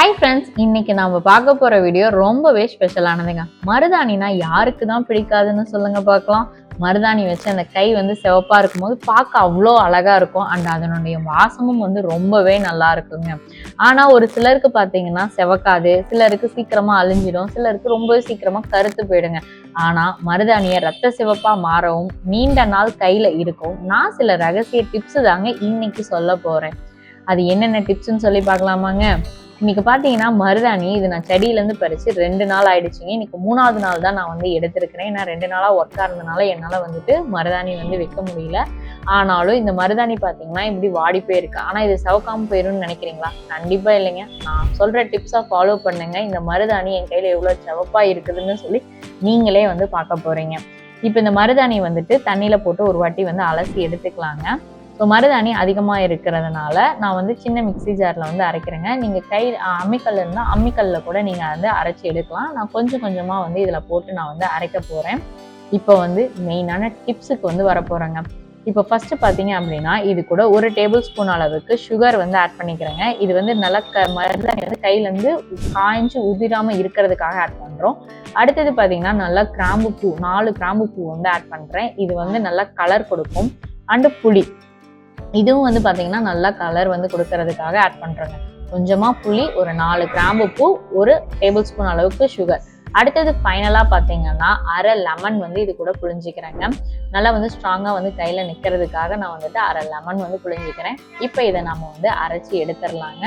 Hi friends இன்னைக்கு நாம பார்க்க போற வீடியோ ரொம்பவே ஸ்பெஷலானதுங்க மருதாணினா யாருக்கு தான் பிடிக்காதுன்னு சொல்லுங்க பார்க்கலாம். மருதாணி வச்சு அந்த கை வந்து சிவப்பாக இருக்கும்போது பார்க்க அவ்வளோ அழகா இருக்கும். அண்ட் அதனுடைய வாசமும் வந்து ரொம்பவே நல்லா இருக்குங்க. ஆனா ஒரு சிலருக்கு பார்த்தீங்கன்னா செவக்காது சிலருக்கு சீக்கிரமா அழிஞ்சிடும் சிலருக்கு ரொம்பவே சீக்கிரமா கருத்து போயிடுங்க. ஆனா மருதாணியை ரத்த சிவப்பா மாறவும் நீண்ட நாள் கையில இருக்கும். நான் சில ரகசிய டிப்ஸ் தாங்க இன்னைக்கு சொல்ல போறேன். அது என்னென்ன டிப்ஸ்ன்னு சொல்லி பார்க்கலாமாங்க? இன்னைக்கு பார்த்தீங்கன்னா மருதாணி இது நான் செடியிலேருந்து பறித்து ரெண்டு நாள் ஆயிடுச்சுங்க. இன்னைக்கு மூணாவது நாள் தான் நான் வந்து எடுத்திருக்கிறேன். ஏன்னா ரெண்டு நாளாக ஒர்க்காக இருந்தனால என்னால் வந்துட்டு மருதாணி வந்து வைக்க முடியல. ஆனாலும் இந்த மருதாணி பார்த்தீங்கன்னா இப்படி வாடி போயிருக்கு. ஆனால் இது சவுக்காமல் போயிரும்னு நினைக்கிறீங்களா? கண்டிப்பாக இல்லைங்க. நான் சொல்கிற டிப்ஸை ஃபாலோ பண்ணுங்க. இந்த மருதாணி என் கையில் எவ்வளோ சிவப்பாக இருக்குதுன்னு சொல்லி நீங்களே வந்து பார்க்க போகிறீங்க இப்போ இந்த மருதாணி வந்துட்டு தண்ணியில் போட்டு ஒரு வாட்டி வந்து அலசி எடுத்துக்கலாங்க. ஸோ மருதாணி அதிகமாக இருக்கிறதுனால நான் வந்து சின்ன மிக்ஸி ஜாரில் வந்து அரைக்கிறேங்க. நீங்கள் கை அம்மிக்கல் இருந்தால் அம்மிக்கல்லில் கூட நீங்கள் வந்து அரைச்சி எடுக்கலாம். நான் கொஞ்சம் கொஞ்சமாக வந்து இதில் போட்டு நான் வந்து அரைக்க போகிறேன் இப்போ வந்து மெயினான டிப்ஸுக்கு வந்து வர போகிறேங்க இப்போ ஃபஸ்ட்டு பார்த்தீங்க அப்படின்னா இது கூட ஒரு டேபிள் ஸ்பூன் அளவுக்கு சுகர் வந்து ஆட் பண்ணிக்கிறேங்க. இது வந்து நல்லா க மருதாணி வந்து கையிலேருந்து காய்ஞ்சு உதிராமல் இருக்கிறதுக்காக ஆட் பண்ணுறோம் அடுத்தது பார்த்தீங்கன்னா நல்லா கிராம்பு பூ நாலு கிராம்பு பூ வந்து ஆட் பண்ணுறேன் இது வந்து நல்லா கலர் கொடுக்கும். அண்டு புளி. இதுவும் வந்து பார்த்தீங்கன்னா நல்லா கலர் வந்து கொடுக்கறதுக்காக ஆட் பண்ணுறோங்க கொஞ்சமாக புளி ஒரு நாலு கிராம்பு பூ ஒரு டேபிள் ஸ்பூன் அளவுக்கு சுகர் அடுத்தது ஃபைனலாக பார்த்தீங்கன்னா அரை லெமன் வந்து இது கூட புழிஞ்சிக்கிறேங்க. நல்லா வந்து ஸ்ட்ராங்காக வந்து கையில் நிற்கிறதுக்காக நான் வந்துட்டு அரை லெமன் வந்து புழிஞ்சிக்கிறேன். இப்போ இதை நம்ம வந்து அரைச்சி எடுத்துடலாங்க.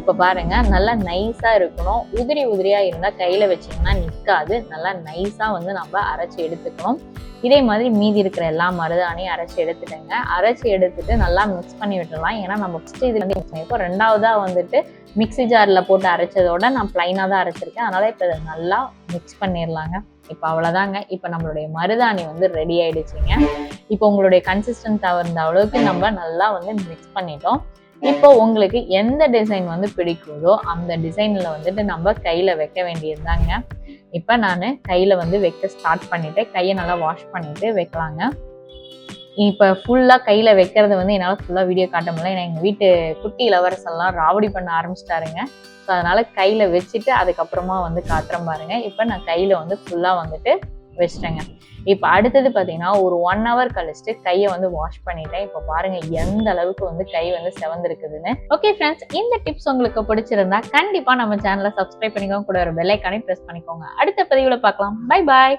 இப்போ பாருங்க நல்லா நைஸாக இருக்கணும். உதிரி உதிரியாக இருந்தால் கையில் வச்சிங்கன்னா நிற்காது நல்லா நைஸாக வந்து நம்ம அரைச்சி எடுத்துக்கணும். இதே மாதிரி மீதி இருக்கிற எல்லா மருதானையும் அரைச்சி எடுத்துட்டேங்க அரைச்சி எடுத்துட்டு நல்லா மிக்ஸ் பண்ணி விட்டுடலாம். ஏன்னா நம்ம ஃபஸ்ட்டு இது வந்து மிக்ஸ் பண்ணியிருக்கோம் ரெண்டாவதாக வந்துட்டு மிக்ஸி ஜாரில் போட்டு அரைச்சதோட நான் ப்ளைனாக தான் அரைச்சிருக்கேன். அதனால் இப்போ இதை நல்லா மிக்ஸ் பண்ணிடலாங்க இப்போ அவ்வளோதாங்க இப்போ நம்மளுடைய மருதாணி வந்து ரெடி ஆயிடுச்சுங்க. இப்போ உங்களுடைய கன்சிஸ்டன்ட் தவிர்ந்த அளவுக்கு நம்ம நல்லா வந்து மிக்ஸ் பண்ணிட்டோம். இப்போ உங்களுக்கு எந்த டிசைன் வந்து பிடிக்குதோ அந்த டிசைனில் வந்துட்டு நம்ம கையில் வைக்க வேண்டியது தாங்க இப்போ நான் கையில் வந்து வைக்க ஸ்டார்ட் பண்ணிவிட்டு கையை நல்லா வாஷ் பண்ணிவிட்டு வைக்கலாங்க. இப்போ ஃபுல்லாக கையில் வைக்கிறது வந்து என்னால் ஃபுல்லாக வீடியோ காட்ட முடியல. ஏன்னா எங்கள் வீட்டு குட்டி இளவரசெல்லாம் ராவடி பண்ண ஆரம்பிச்சிட்டாருங்க. ஸோ அதனால் கையில் வச்சுட்டு அதுக்கப்புறமா வந்து காட்டுறேன் பாருங்க. இப்போ நான் கையில் வந்து ஃபுல்லாக வந்துட்டு வச்சிட்டேங்க. இப்போ அடுத்தது பார்த்தீங்கன்னா ஒரு ஒன் ஹவர் கழிச்சுட்டு கையை வந்து வாஷ் பண்ணிட்டேன். இப்போ பாருங்க எந்த அளவுக்கு வந்து கை வந்து செவந்திருக்குதுன்னு. ஓகே ஃப்ரெண்ட்ஸ் இந்த டிப்ஸ் உங்களுக்கு பிடிச்சிருந்தா கண்டிப்பாக நம்ம சேனலை சப்ஸ்கிரைப் பண்ணிக்கோங்க. கூட ஒரு பெல்லைக்கானே ப்ரெஸ் பண்ணிக்கோங்க. அடுத்த பதிவில் பார்க்கலாம். Bye bye